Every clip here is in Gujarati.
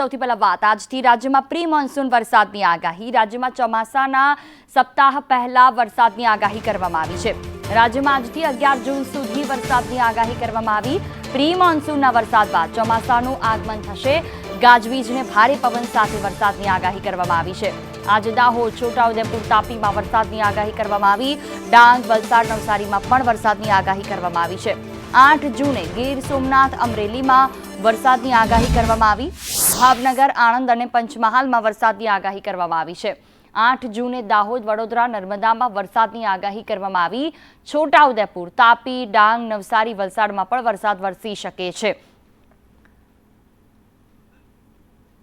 સૌથી પહેલા વાત આજથી રાજ્યમાં પ્રી મોન્સૂન વરસાદની આગાહી. રાજ્યમાં ચોમાસાના સપ્તાહ પહેલા વરસાદની આગાહી કરવામાં આવી છે. રાજ્યમાં આજથી અગિયાર જૂન સુધી વરસાદની આગાહી કરવામાં આવી. પ્રી મોન્સૂનના વરસાદ બાદ ચોમાસાનું આગમન થશે. ગાજવીજને ભારે પવન સાથે વરસાદની આગાહી કરવામાં આવી છે. આજે દાહોદ, છોટાઉદેપુર, તાપીમાં વરસાદની આગાહી કરવામાં આવી. ડાંગ, વલસાડ, નવસારીમાં પણ વરસાદની આગાહી કરવામાં આવી છે. આઠ જૂને ગીર સોમનાથ અમરેલીમાં વરસાદની આગાહી કરવામાં આવી. ભાવનગર, આણંદ અને પંચમહાલમાં વરસાદની આગાહી કરવામાં આવી છે. આઠ જૂને દાહોદ, વડોદરા, નર્મદામાં વરસાદની આગાહી કરવામાં આવી. છોટાઉદેપુર, તાપી, ડાંગ, નવસારી વલસાડમાં પણ વરસાદ વરસી શકે છે.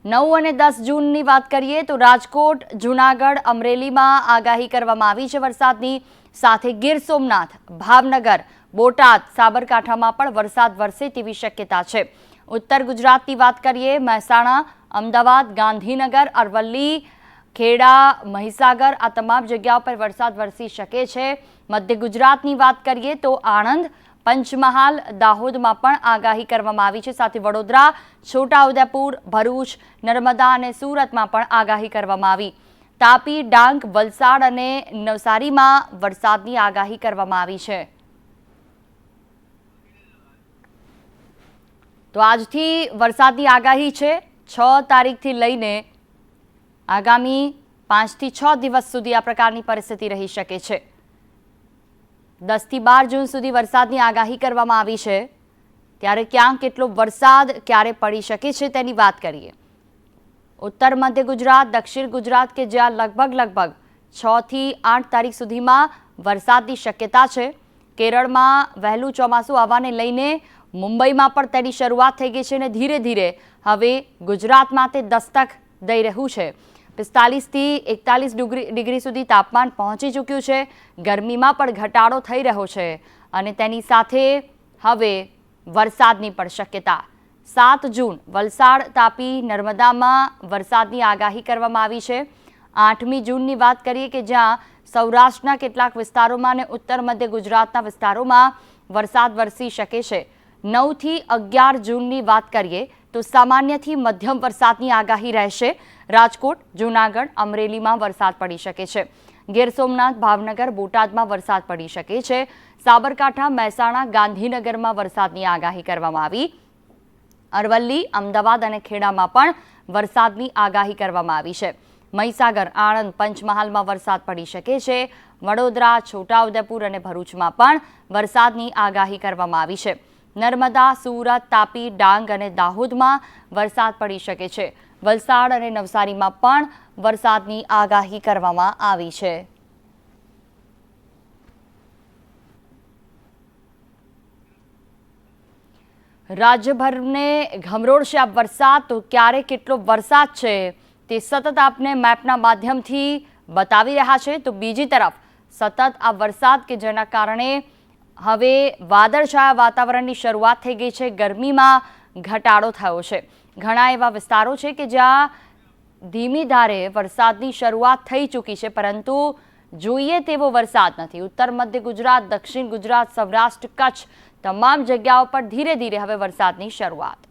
નવ અને દસ જૂનની વાત કરીએ તો રાજકોટ, જૂનાગઢ, અમરેલીમાં આગાહી કરવામાં આવી છે વરસાદની. સાથે ગીર સોમનાથ, ભાવનગર, બોટાદ, સાબરકાંઠામાં પણ વરસાદ વરસે તેવી શક્યતા છે. ઉત્તર ગુજરાતની વાત કરીએ, મહેસાણા, અમદાવાદ, ગાંધીનગર, અરવલ્લી, ખેડા, મહીસાગર, આ તમામ જગ્યાઓ પર વરસાદ વરસી શકે છે. મધ્ય ગુજરાતની વાત કરીએ તો આણંદ, પંચમહાલ, દાહોદમાં પણ આગાહી કરવામાં આવી છે. સાથે વડોદરા, છોટાઉદેપુર, ભરૂચ, નર્મદા અને સુરતમાં પણ આગાહી કરવામાં આવી. તાપી, ડાંગ, વલસાડ અને નવસારીમાં વરસાદની આગાહી કરવામાં આવી છે. તો આજથી વરસાદની આગાહી છે. છ તારીખથી લઈને આગામી પાંચથી છ દિવસ સુધી આ પ્રકારની પરિસ્થિતિ રહી શકે છે. દસથી બાર જૂન સુધી વરસાદની આગાહી કરવામાં આવી છે. ત્યારે ક્યાંક કેટલો વરસાદ ક્યારે પડી શકે છે તેની વાત કરીએ. ઉત્તર, મધ્ય ગુજરાત, દક્ષિણ ગુજરાત કે જ્યાં લગભગ લગભગ છથી આઠ તારીખ સુધીમાં વરસાદની શક્યતા છે. કેરળમાં વહેલું ચોમાસું આવવાને લઈને મુંબઈમાં પણ તેની શરૂઆત થઈ ગઈ છે અને ધીરે ધીરે હવે ગુજરાતમાં તે દસ્તક દઈ રહ્યું છે. પિસ્તાલીસથી એકતાલીસ ડિગ્રી ડિગ્રી સુધી તાપમાન પહોંચી ચૂક્યું છે. ગરમીમાં પણ ઘટાડો થઈ રહ્યો છે અને તેની સાથે હવે વરસાદની પણ શક્યતા. સાત જૂન, વલસાડ તાપી નર્મદામાં વરસાદની આગાહી કરવામાં આવી છે. આઠમી જૂનની વાત કરીએ કે જ્યાં સૌરાષ્ટ્રના કેટલાક વિસ્તારોમાં અને ઉત્તર મધ્ય ગુજરાતના વિસ્તારોમાં વરસાદ વરસી શકે છે. નવથી અગિયાર જૂનની વાત કરીએ તો સામાન્યથી મધ્યમ વરસાદની આગાહી રહેશે. રાજકોટ, જૂનાગઢ, અમરેલીમાં વરસાદ પડી શકે છે. ગીર સોમનાથ, ભાવનગર, બોટાદમાં વરસાદ પડી શકે છે. સાબરકાંઠા, મહેસાણા, ગાંધીનગરમાં વરસાદની આગાહી કરવામાં આવી. અરવલ્લી, અમદાવાદ અને ખેડામાં પણ વરસાદની આગાહી કરવામાં આવી છે. મહીસાગર, આણંદ, પંચમહાલમાં વરસાદ પડી શકે છે. વડોદરા, છોટાઉદેપુર અને ભરૂચમાં પણ વરસાદની આગાહી કરવામાં આવી છે. નર્મદા, સુરત, તાપી, ડાંગ અને દાહોદમાં વરસાદ પડી શકે છે. વલસાડ અને નવસારીમાં પણ વરસાદની આગાહી કરવામાં આવી છે. રાજ્યભરને ઘમરોળશે આ વરસાદ, તો ક્યારે કેટલો વરસાદ છે તે સતત આપને મેપના માધ્યમથી બતાવી રહ્યા છે. તો બીજી તરફ, સતત આ વરસાદ કે જેના કારણે હવે વાદળછાયા વાતાવરણની શરૂઆત થઈ ગઈ છે. ગરમીમાં ઘટાડો થયો છે. ઘણા એવા વિસ્તારો છે કે જ્યાં ધીમી ધારે વરસાદની શરૂઆત થઈ ચૂકી છે, પરંતુ જોઈએ તેવો વરસાદ નથી. ઉત્તર, મધ્ય ગુજરાત, દક્ષિણ ગુજરાત, સૌરાષ્ટ્ર, કચ્છ તમામ જગ્યાઓ પર ધીરે ધીરે હવે વરસાદની શરૂઆત.